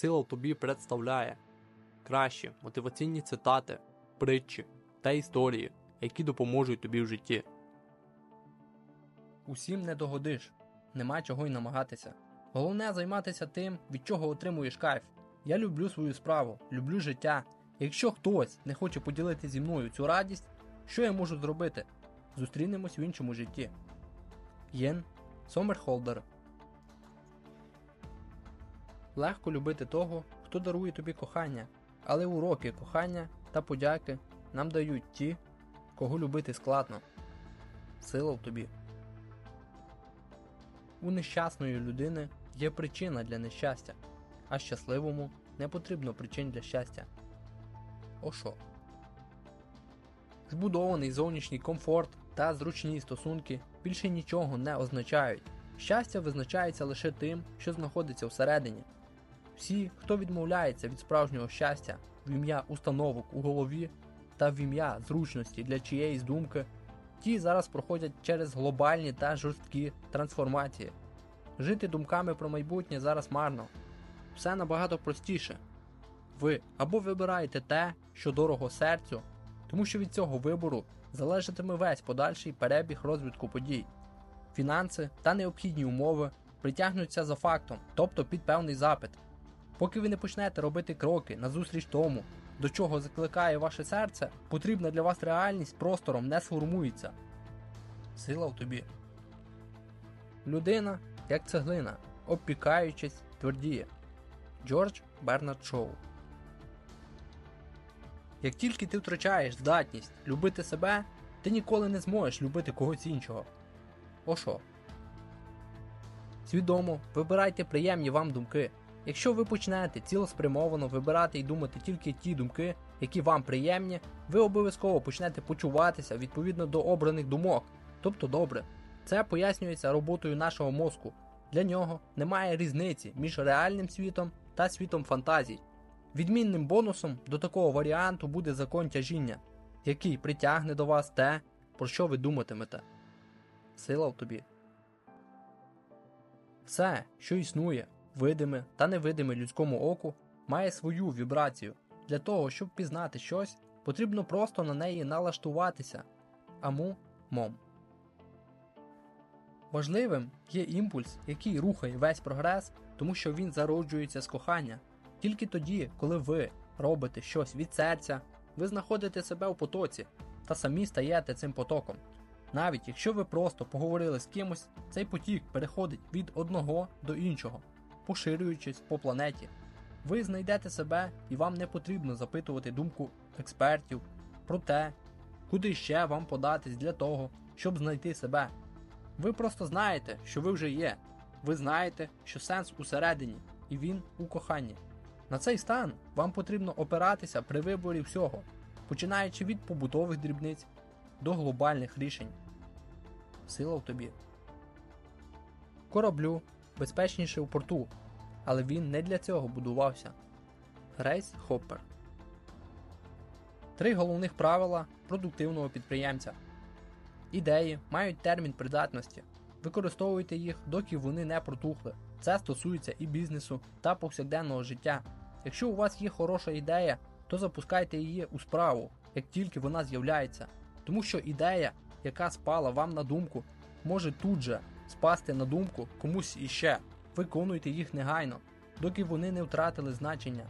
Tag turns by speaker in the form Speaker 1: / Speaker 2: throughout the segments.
Speaker 1: Сила тобі представляє кращі мотиваційні цитати, притчі та історії, які допоможуть тобі в житті.
Speaker 2: Усім не догодиш, нема чого й намагатися. Головне займатися тим, від чого отримуєш кайф. Я люблю свою справу, люблю життя. Якщо хтось не хоче поділити зі мною цю радість, що я можу зробити? Зустрінемось в іншому житті. Єн Сомерхолдер Легко любити того, хто дарує тобі кохання, але уроки кохання та подяки нам дають ті, кого любити складно. Сила в тобі. У нещасної людини є причина для нещастя, а щасливому не потрібно причин для щастя. Ошо. Збудований зовнішній комфорт та зручні стосунки більше нічого не означають. Щастя визначається лише тим, що знаходиться всередині. Всі, хто відмовляється від справжнього щастя в ім'я установок у голові та в ім'я зручності для чиєїсь думки, ті зараз проходять через глобальні та жорсткі трансформації. Жити думками про майбутнє зараз марно. Все набагато простіше. Ви або вибираєте те, що дорого серцю, тому що від цього вибору залежатиме весь подальший перебіг розвитку подій. Фінанси та необхідні умови притягнуться за фактом, тобто під певний запит. Поки ви не почнете робити кроки назустріч тому, до чого закликає ваше серце, потрібна для вас реальність простором не сформується. Сила в тобі. Людина, як цеглина, обпікаючись, твердіє. Джордж Бернард Шоу. Як тільки ти втрачаєш здатність любити себе, ти ніколи не зможеш любити когось іншого. Ошо. Свідомо вибирайте приємні вам думки. Якщо ви почнете цілеспрямовано вибирати і думати тільки ті думки, які вам приємні, ви обов'язково почнете почуватися відповідно до обраних думок, тобто добре. Це пояснюється роботою нашого мозку. Для нього немає різниці між реальним світом та світом фантазій. Відмінним бонусом до такого варіанту буде закон тяжіння, який притягне до вас те, про що ви думатимете. Сила в тобі. Все, що існує, видиме та невидиме людському оку, має свою вібрацію. Для того, щоб пізнати щось, потрібно просто на неї налаштуватися. Аму мом. Важливим є імпульс, який рухає весь прогрес, тому що він зароджується з кохання. Тільки тоді, коли ви робите щось від серця, ви знаходите себе у потоці та самі стаєте цим потоком. Навіть якщо ви просто поговорили з кимось, цей потік переходить від одного до іншого, поширюючись по планеті. Ви знайдете себе і вам не потрібно запитувати думку експертів про те, куди ще вам податись для того, щоб знайти себе. Ви просто знаєте, що ви вже є. Ви знаєте, що сенс усередині, і він у коханні. На цей стан вам потрібно опиратися при виборі всього, починаючи від побутових дрібниць до глобальних рішень. Сила в тобі. Кораблю безпечніше у порту, але він не для цього будувався. Грейс Хоппер. Три головних правила продуктивного підприємця. Ідеї мають термін придатності. Використовуйте їх, доки вони не протухли. Це стосується і бізнесу та повсякденного життя. Якщо у вас є хороша ідея, то запускайте її у справу, як тільки вона з'являється. Тому що ідея, яка спала вам на думку, може тут же спасти на думку комусь іще. Виконуйте їх негайно, доки вони не втратили значення.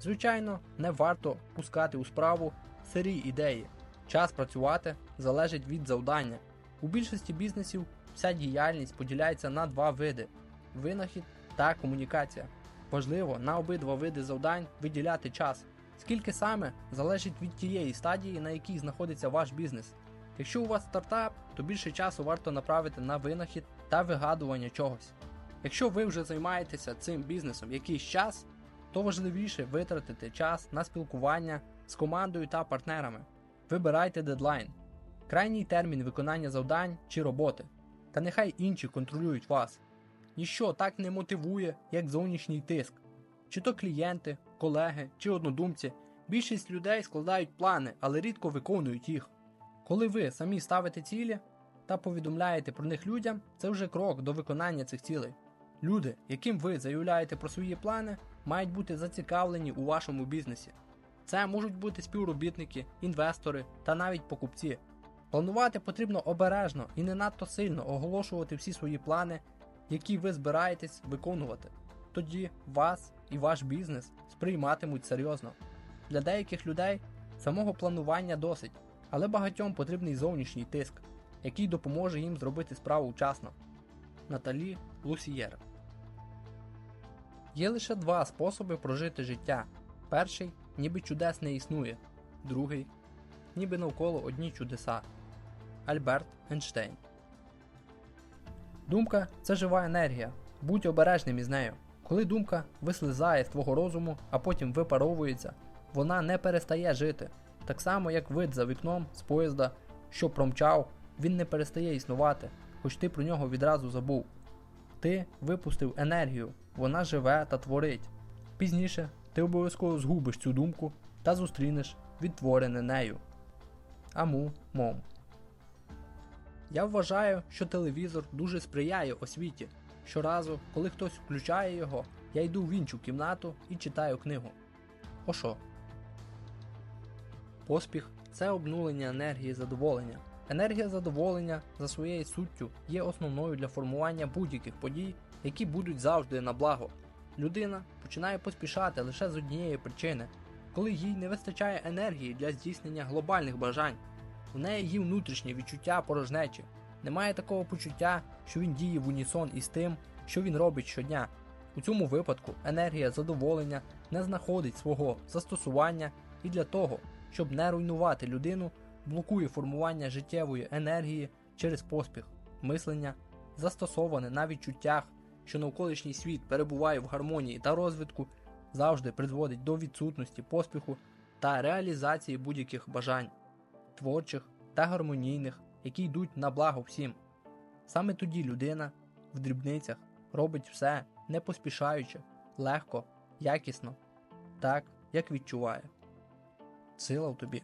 Speaker 2: Звичайно, не варто пускати у справу сирі ідеї. Час працювати залежить від завдання. У більшості бізнесів вся діяльність поділяється на два види: винахід та комунікація. Важливо на обидва види завдань виділяти час. Скільки саме залежить від тієї стадії, на якій знаходиться ваш бізнес. Якщо у вас стартап, то більше часу варто направити на винахід та вигадування чогось. Якщо ви вже займаєтеся цим бізнесом якийсь час, то важливіше витратити час на спілкування з командою та партнерами. Вибирайте дедлайн, крайній термін виконання завдань чи роботи. Та нехай інші контролюють вас. Ніщо так не мотивує, як зовнішній тиск. Чи то клієнти, колеги чи однодумці. Більшість людей складають плани, але рідко виконують їх. Коли ви самі ставите цілі та повідомляєте про них людям, це вже крок до виконання цих цілей. Люди, яким ви заявляєте про свої плани, мають бути зацікавлені у вашому бізнесі. Це можуть бути співробітники, інвестори та навіть покупці. Планувати потрібно обережно і не надто сильно оголошувати всі свої плани, які ви збираєтесь виконувати. Тоді вас і ваш бізнес сприйматимуть серйозно. Для деяких людей самого планування досить, але багатьом потрібний зовнішній тиск, який допоможе їм зробити справу вчасно. Наталі Лусієр Є лише два способи прожити життя. Перший ніби чудес не існує, другий ніби навколо одні чудеса. Альберт Ейнштейн Думка це жива енергія. Будь обережним із нею. Коли думка вислизає з твого розуму, а потім випаровується, вона не перестає жити. Так само, як вид за вікном з поїзда, що промчав, він не перестає існувати, хоч ти про нього відразу забув. Ти випустив енергію, вона живе та творить. Пізніше ти обов'язково згубиш цю думку та зустрінеш відтворене нею. Аму Мом. Я вважаю, що телевізор дуже сприяє освіті. Щоразу, коли хтось включає його, я йду в іншу кімнату і читаю книгу. Ошо. Поспіх це обнулення енергії задоволення. Енергія задоволення за своєю суттю є основною для формування будь-яких подій, які будуть завжди на благо. Людина починає поспішати лише з однієї причини, коли їй не вистачає енергії для здійснення глобальних бажань. У неї є внутрішнє відчуття порожнечі. Немає такого почуття, що він діє в унісон із тим, що він робить щодня. У цьому випадку енергія задоволення не знаходить свого застосування і для того, щоб не руйнувати людину, блокує формування життєвої енергії через поспіх, мислення, застосоване на відчуттях, що навколишній світ перебуває в гармонії та розвитку, завжди призводить до відсутності поспіху та реалізації будь-яких бажань, творчих та гармонійних, які йдуть на благо всім. Саме тоді людина в дрібницях робить все не поспішаючи, легко, якісно, так, як відчуває. Сила в тобі.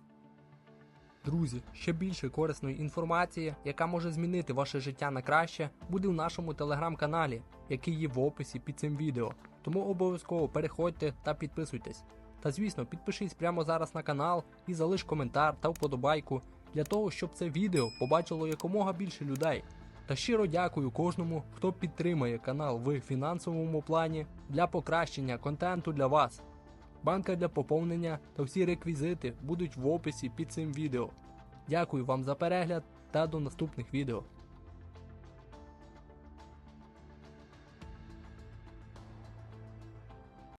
Speaker 2: Друзі, ще більше корисної інформації, яка може змінити ваше життя на краще, буде в нашому телеграм-каналі, який є в описі під цим відео. Тому обов'язково переходьте та підписуйтесь. Та звісно, підпишись прямо зараз на канал і залиш коментар та вподобайку для того, щоб це відео побачило якомога більше людей. Та щиро дякую кожному, хто підтримує канал в фінансовому плані для покращення контенту для вас. Банка для поповнення та всі реквізити будуть в описі під цим відео. Дякую вам за перегляд та до наступних відео.